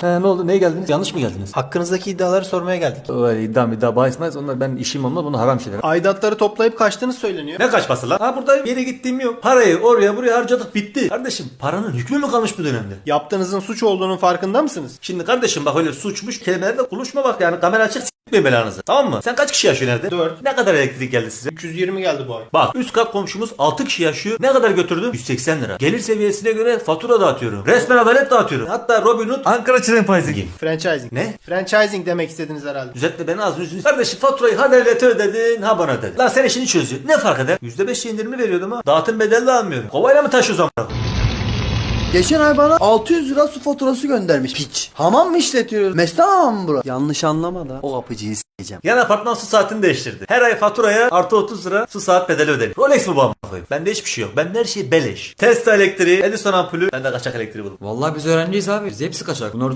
He ne oldu? Neye geldiniz? Yanlış mı geldiniz? Hakkınızdaki iddiaları sormaya geldik. Öyle iddia iddia bahis mahis onlar ben işim olmaz bunu haram şeyler. Aidatları toplayıp kaçtığınız söyleniyor. Ne kaçması lan? Ha burada bir yere gittiğim yok. Parayı oraya buraya harcadık bitti. Kardeşim paranın hükmü mü kalmış bu dönemde? Yaptığınızın suç olduğunun farkında mısınız? Şimdi kardeşim bak öyle suçmuş kelimelerde konuşma bak yani kamera açık s**meyin belanızı. Tamam mı? Sen kaç kişi yaşıyorsun evde? Dört. Ne kadar elektrik geldi size? 320 geldi bu ay. Bak üst kat komşumuz 6 kişi yaşıyor. Ne kadar götürdü? 180 lira. Gelir seviyesine göre fatura dağıtıyorum. Resmen adalet dağıtıyorum. Hatta Robin Hood Ankara gibi. Franchising. Ne? Franchising demek istediniz herhalde. Düzeltme beni az yüzünü. Kardeşim faturayı ha devlete ödedin ha bana ödedin. Lan sen işini çözüyor. Ne fark eder? %5 indirimi veriyordum ha. Dağıtım bedelli almıyorum. Kovayla mı taşıyoruz ama? Geçen ay bana 600 lira su faturası göndermiş piç. Hamam mı işletiyoruz? Mesleği hamam mı bura? Yanlış anlama da o kapıcıyı s**eceğim. Yan apartman su saatini değiştirdi. Her ay faturaya artı 30 lira su saat bedeli ödedim. Rolex mi bu amına koyayım? Bende hiçbir şey yok. Bende her şey beleş. Tesla elektriği, Edison ampulü, bende kaçak elektriği buldum. Vallahi biz öğrenciyiz abi. Biz hepsi kaçak. Bunları